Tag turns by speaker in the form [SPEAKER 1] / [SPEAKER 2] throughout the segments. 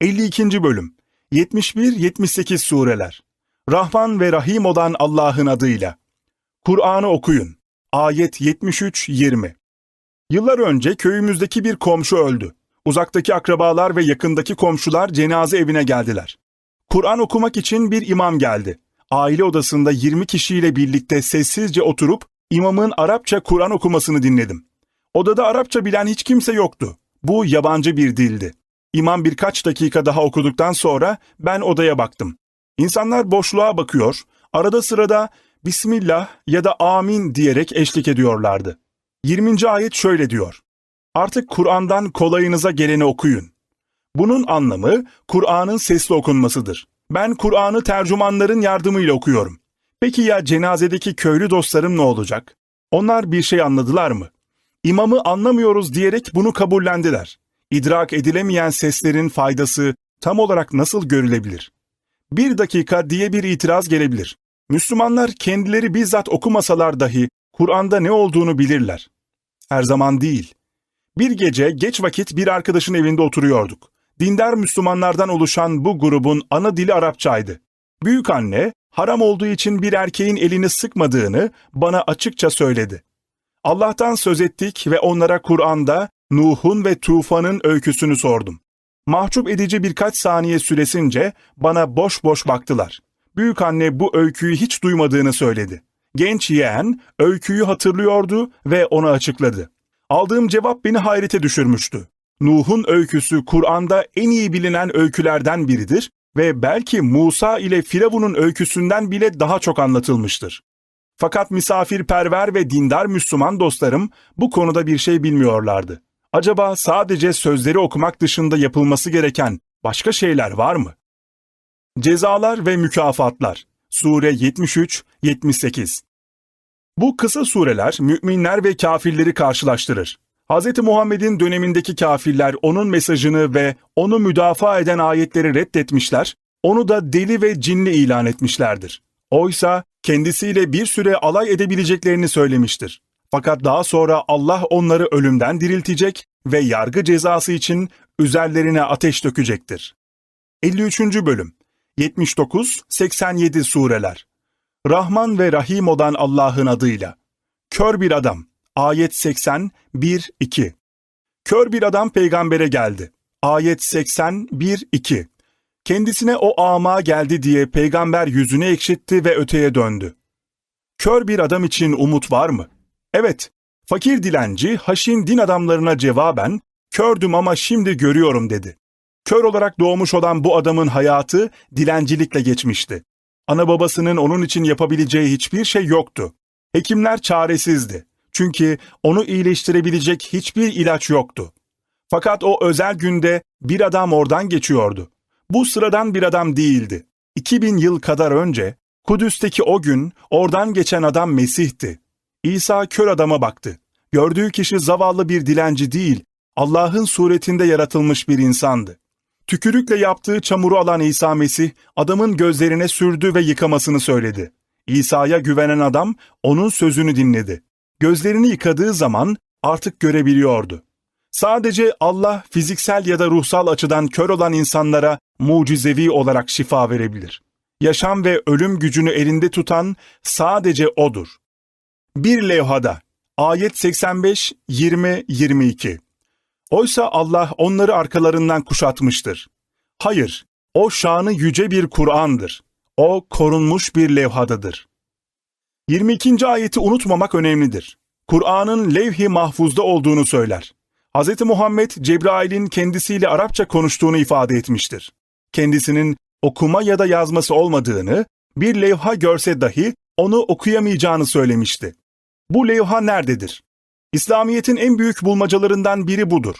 [SPEAKER 1] 52. Bölüm 71-78 Sureler Rahman ve Rahim olan Allah'ın adıyla. Kur'an'ı okuyun. Ayet 73-20 Yıllar önce köyümüzdeki bir komşu öldü. Uzaktaki akrabalar ve yakındaki komşular cenaze evine geldiler. Kur'an okumak için bir imam geldi. Aile odasında 20 kişiyle birlikte sessizce oturup imamın Arapça Kur'an okumasını dinledim. Odada Arapça bilen hiç kimse yoktu. Bu yabancı bir dildi. İmam birkaç dakika daha okuduktan sonra ben odaya baktım. İnsanlar boşluğa bakıyor, arada sırada Bismillah ya da Amin diyerek eşlik ediyorlardı. 20. ayet şöyle diyor. Artık Kur'an'dan kolayınıza geleni okuyun. Bunun anlamı Kur'an'ın sesli okunmasıdır. Ben Kur'an'ı tercümanların yardımıyla okuyorum. Peki ya cenazedeki köylü dostlarım ne olacak? Onlar bir şey anladılar mı? İmamı anlamıyoruz diyerek bunu kabullendiler. İdrak edilemeyen seslerin faydası tam olarak nasıl görülebilir? Bir dakika diye bir itiraz gelebilir. Müslümanlar kendileri bizzat okumasalar dahi Kur'an'da ne olduğunu bilirler. Her zaman değil. Bir gece geç vakit bir arkadaşın evinde oturuyorduk. Dindar Müslümanlardan oluşan bu grubun ana dili Arapçaydı. Büyük anne haram olduğu için bir erkeğin elini sıkmadığını bana açıkça söyledi. Allah'tan söz ettik ve onlara Kur'an'da Nuh'un ve Tufan'ın öyküsünü sordum. Mahcup edici birkaç saniye süresince bana boş boş baktılar. Büyük anne bu öyküyü hiç duymadığını söyledi. Genç yeğen öyküyü hatırlıyordu ve onu açıkladı. Aldığım cevap beni hayrete düşürmüştü. Nuh'un öyküsü Kur'an'da en iyi bilinen öykülerden biridir ve belki Musa ile Firavun'un öyküsünden bile daha çok anlatılmıştır. Fakat misafirperver ve dindar Müslüman dostlarım bu konuda bir şey bilmiyorlardı. Acaba sadece sözleri okumak dışında yapılması gereken başka şeyler var mı? Cezalar ve mükafatlar Sure 73-78 Bu kısa sureler müminler ve kafirleri karşılaştırır. Hz. Muhammed'in dönemindeki kafirler onun mesajını ve onu müdafaa eden ayetleri reddetmişler, onu da deli ve cinli ilan etmişlerdir. Oysa kendisiyle bir süre alay edebileceklerini söylemiştir. Fakat daha sonra Allah onları ölümden diriltecek ve yargı cezası için üzerlerine ateş dökecektir. 53. Bölüm 79-87 Sureler Rahman ve Rahim olan Allah'ın adıyla. Kör bir adam. Ayet 80, 1, 2. Kör bir adam peygambere geldi. Ayet 80, 1, 2. Kendisine o ama geldi diye peygamber yüzünü ekşitti ve öteye döndü. Kör bir adam için umut var mı? Evet, fakir dilenci haşin din adamlarına cevaben, kördüm ama şimdi görüyorum dedi. Kör olarak doğmuş olan bu adamın hayatı dilencilikle geçmişti. Ana babasının onun için yapabileceği hiçbir şey yoktu. Hekimler çaresizdi. Çünkü onu iyileştirebilecek hiçbir ilaç yoktu. Fakat o özel günde bir adam oradan geçiyordu. Bu sıradan bir adam değildi. 2000 yıl kadar önce Kudüs'teki o gün oradan geçen adam Mesih'ti. İsa kör adama baktı. Gördüğü kişi zavallı bir dilenci değil, Allah'ın suretinde yaratılmış bir insandı. Tükürükle yaptığı çamuru alan İsa Mesih, adamın gözlerine sürdü ve yıkamasını söyledi. İsa'ya güvenen adam onun sözünü dinledi. Gözlerini yıkadığı zaman artık görebiliyordu. Sadece Allah fiziksel ya da ruhsal açıdan kör olan insanlara mucizevi olarak şifa verebilir. Yaşam ve ölüm gücünü elinde tutan sadece O'dur. Bir levhada Ayet 85 20 22. Oysa Allah onları arkalarından kuşatmıştır. Hayır, o şanı yüce bir Kur'an'dır. O korunmuş bir levhadadır. 22. ayeti unutmamak önemlidir. Kur'an'ın levh-i mahfuzda olduğunu söyler. Hz. Muhammed Cebrail'in kendisiyle Arapça konuştuğunu ifade etmiştir. Kendisinin okuma ya da yazması olmadığını, bir levha görse dahi onu okuyamayacağını söylemişti. Bu levha nerededir? İslamiyet'in en büyük bulmacalarından biri budur.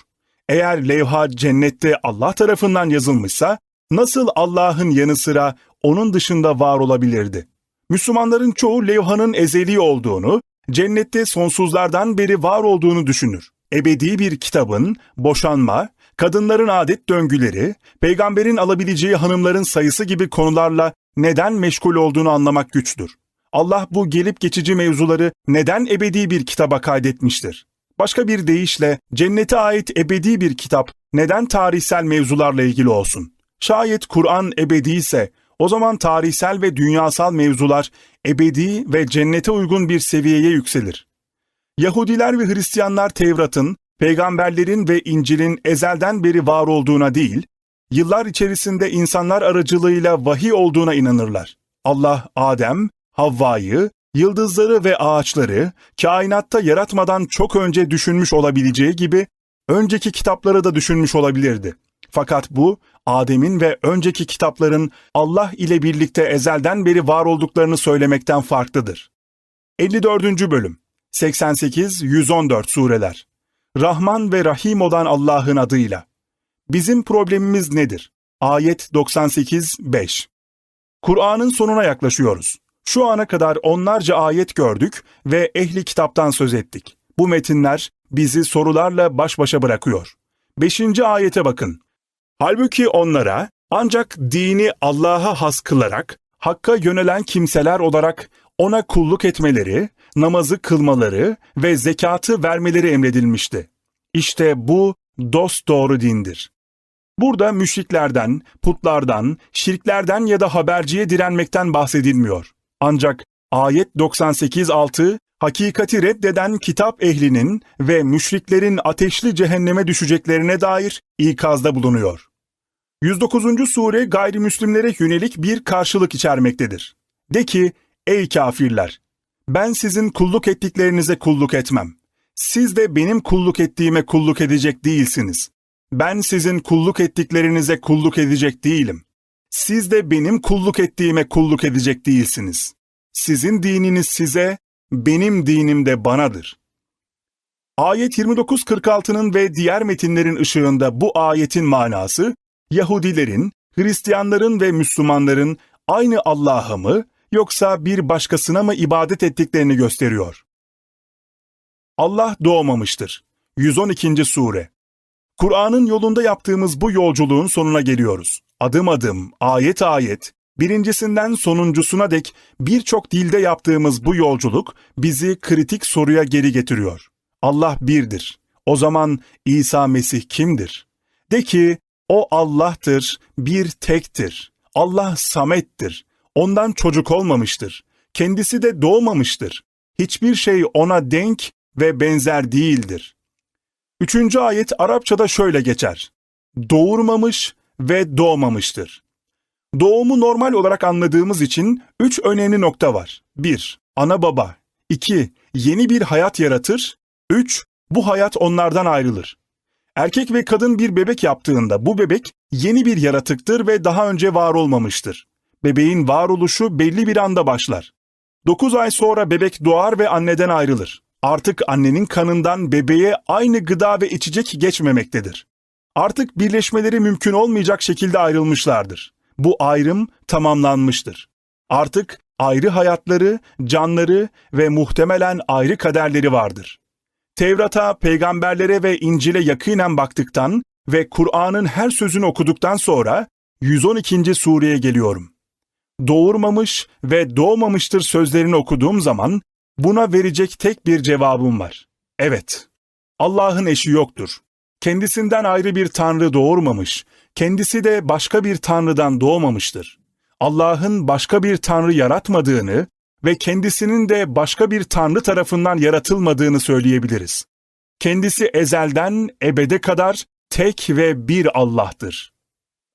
[SPEAKER 1] Eğer levha cennette Allah tarafından yazılmışsa, nasıl Allah'ın yanı sıra onun dışında var olabilirdi? Müslümanların çoğu levhanın ezeli olduğunu, cennette sonsuzlardan beri var olduğunu düşünür. Ebedi bir kitabın, boşanma, kadınların adet döngüleri, peygamberin alabileceği hanımların sayısı gibi konularla neden meşgul olduğunu anlamak güçtür. Allah bu gelip geçici mevzuları neden ebedi bir kitaba kaydetmiştir? Başka bir deyişle cennete ait ebedi bir kitap neden tarihsel mevzularla ilgili olsun? Şayet Kur'an ebedi ise o zaman tarihsel ve dünyasal mevzular ebedi ve cennete uygun bir seviyeye yükselir. Yahudiler ve Hristiyanlar Tevrat'ın, peygamberlerin ve İncil'in ezelden beri var olduğuna değil, yıllar içerisinde insanlar aracılığıyla vahiy olduğuna inanırlar. Allah Adem, Havva'yı, yıldızları ve ağaçları kainatta yaratmadan çok önce düşünmüş olabileceği gibi önceki kitapları da düşünmüş olabilirdi. Fakat bu Adem'in ve önceki kitapların Allah ile birlikte ezelden beri var olduklarını söylemekten farklıdır. 54. bölüm 88-114 sureler Rahman ve Rahim olan Allah'ın adıyla. Bizim problemimiz nedir? Ayet 98-5 Kur'an'ın sonuna yaklaşıyoruz. Şu ana kadar onlarca ayet gördük ve ehli kitaptan söz ettik. Bu metinler bizi sorularla baş başa bırakıyor. Beşinci ayete bakın. Halbuki onlara ancak dini Allah'a has kılarak, Hakk'a yönelen kimseler olarak ona kulluk etmeleri, namazı kılmaları ve zekatı vermeleri emredilmişti. İşte bu dost doğru dindir. Burada müşriklerden, putlardan, şirklerden ya da haberciye direnmekten bahsedilmiyor. Ancak ayet 98.6 hakikati reddeden kitap ehlinin ve müşriklerin ateşli cehenneme düşeceklerine dair ikazda bulunuyor. 109. sure gayrimüslimlere yönelik bir karşılık içermektedir. De ki, ey kafirler! Ben sizin kulluk ettiklerinize kulluk etmem. Siz de benim kulluk ettiğime kulluk edecek değilsiniz. Ben sizin kulluk ettiklerinize kulluk edecek değilim. Siz de benim kulluk ettiğime kulluk edecek değilsiniz. Sizin dininiz size, benim dinim de banadır. Ayet 29-46'nın ve diğer metinlerin ışığında bu ayetin manası, Yahudilerin, Hristiyanların ve Müslümanların aynı Allah'a mı yoksa bir başkasına mı ibadet ettiklerini gösteriyor. Allah doğmamıştır. 112. Sure Kur'an'ın yolunda yaptığımız bu yolculuğun sonuna geliyoruz. Adım adım, ayet ayet, birincisinden sonuncusuna dek birçok dilde yaptığımız bu yolculuk bizi kritik soruya geri getiriyor. Allah birdir. O zaman İsa Mesih kimdir? De ki, o Allah'tır, bir tektir. Allah samettir. Ondan çocuk olmamıştır. Kendisi de doğmamıştır. Hiçbir şey ona denk ve benzer değildir. Üçüncü ayet Arapçada şöyle geçer. Doğurmamış ve doğmamıştır. Doğumu normal olarak anladığımız için üç önemli nokta var. 1. Ana baba. 2. Yeni bir hayat yaratır. 3. Bu hayat onlardan ayrılır. Erkek ve kadın bir bebek yaptığında bu bebek yeni bir yaratıktır ve daha önce var olmamıştır. Bebeğin varoluşu belli bir anda başlar. 9 ay sonra bebek doğar ve anneden ayrılır. Artık annenin kanından bebeğe aynı gıda ve içecek geçmemektedir. Artık birleşmeleri mümkün olmayacak şekilde ayrılmışlardır. Bu ayrım tamamlanmıştır. Artık ayrı hayatları, canları ve muhtemelen ayrı kaderleri vardır. Tevrat'a, peygamberlere ve İncil'e yakinen baktıktan ve Kur'an'ın her sözünü okuduktan sonra 112. sureye geliyorum. Doğurmamış ve doğmamıştır sözlerini okuduğum zaman buna verecek tek bir cevabım var. Evet. Allah'ın eşi yoktur. Kendisinden ayrı bir tanrı doğurmamış, kendisi de başka bir tanrıdan doğmamıştır. Allah'ın başka bir tanrı yaratmadığını ve kendisinin de başka bir tanrı tarafından yaratılmadığını söyleyebiliriz. Kendisi ezelden ebede kadar tek ve bir Allah'tır.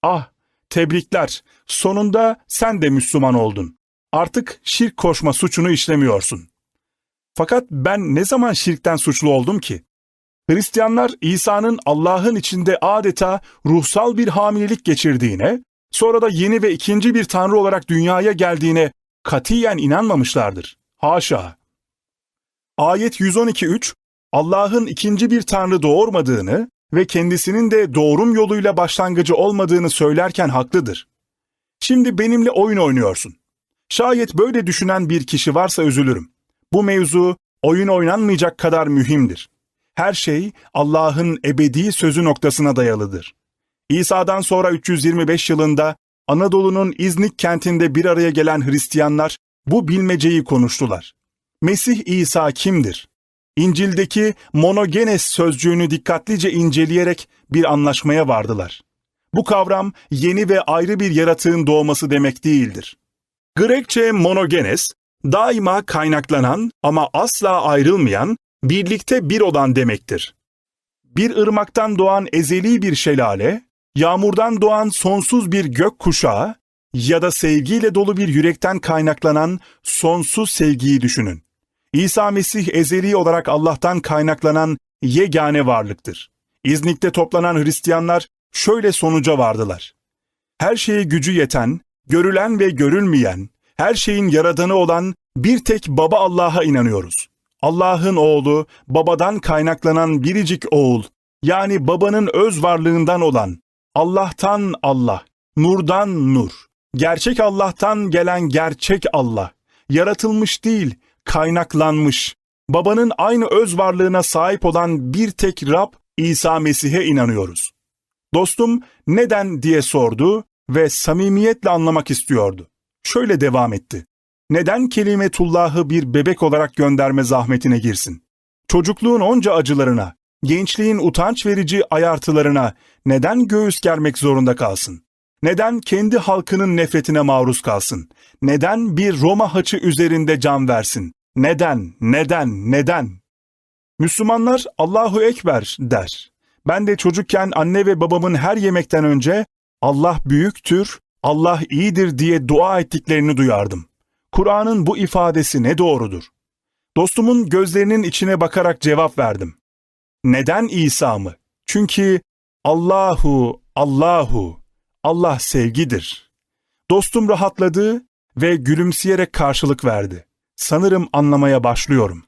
[SPEAKER 1] Ah, tebrikler. Sonunda sen de Müslüman oldun. Artık şirk koşma suçunu işlemiyorsun. Fakat ben ne zaman şirkten suçlu oldum ki? Hristiyanlar İsa'nın Allah'ın içinde adeta ruhsal bir hamilelik geçirdiğine, sonra da yeni ve ikinci bir tanrı olarak dünyaya geldiğine katiyen inanmamışlardır. Haşa! Ayet 112.3 Allah'ın ikinci bir tanrı doğurmadığını ve kendisinin de doğrum yoluyla başlangıcı olmadığını söylerken haklıdır. Şimdi benimle oyun oynuyorsun. Şayet böyle düşünen bir kişi varsa üzülürüm. Bu mevzu oyun oynanmayacak kadar mühimdir. Her şey Allah'ın ebedi sözü noktasına dayalıdır. İsa'dan sonra 325 yılında Anadolu'nun İznik kentinde bir araya gelen Hristiyanlar bu bilmeceyi konuştular. Mesih İsa kimdir? İncil'deki monogenes sözcüğünü dikkatlice inceleyerek bir anlaşmaya vardılar. Bu kavram yeni ve ayrı bir yaratığın doğması demek değildir. Grekçe monogenes, daima kaynaklanan ama asla ayrılmayan, birlikte bir olan demektir. Bir ırmaktan doğan ezeli bir şelale, yağmurdan doğan sonsuz bir gök kuşağı ya da sevgiyle dolu bir yürekten kaynaklanan sonsuz sevgiyi düşünün. İsa Mesih ezeli olarak Allah'tan kaynaklanan yegane varlıktır. İznik'te toplanan Hristiyanlar şöyle sonuca vardılar. Her şeye gücü yeten, görülen ve görülmeyen, her şeyin yaradanı olan bir tek Baba Allah'a inanıyoruz. Allah'ın oğlu, babadan kaynaklanan biricik oğul, yani babanın öz varlığından olan, Allah'tan Allah, nurdan nur, gerçek Allah'tan gelen gerçek Allah, yaratılmış değil, kaynaklanmış, babanın aynı öz varlığına sahip olan bir tek Rab İsa Mesih'e inanıyoruz. Dostum neden diye sordu ve samimiyetle anlamak istiyordu. Şöyle devam etti. Neden kelimetullahı bir bebek olarak gönderme zahmetine girsin? Çocukluğun onca acılarına, gençliğin utanç verici ayartılarına neden göğüs germek zorunda kalsın? Neden kendi halkının nefretine maruz kalsın? Neden bir Roma haçı üzerinde can versin? Neden, neden, neden? Müslümanlar Allahu Ekber der. Ben de çocukken anne ve babamın her yemekten önce Allah büyüktür, Allah iyidir diye dua ettiklerini duyardım. Kur'an'ın bu ifadesi ne doğrudur? Dostumun gözlerinin içine bakarak cevap verdim. Neden İsa mı? Çünkü Allahu, Allahu, Allah sevgidir. Dostum rahatladı ve gülümseyerek karşılık verdi. Sanırım anlamaya başlıyorum.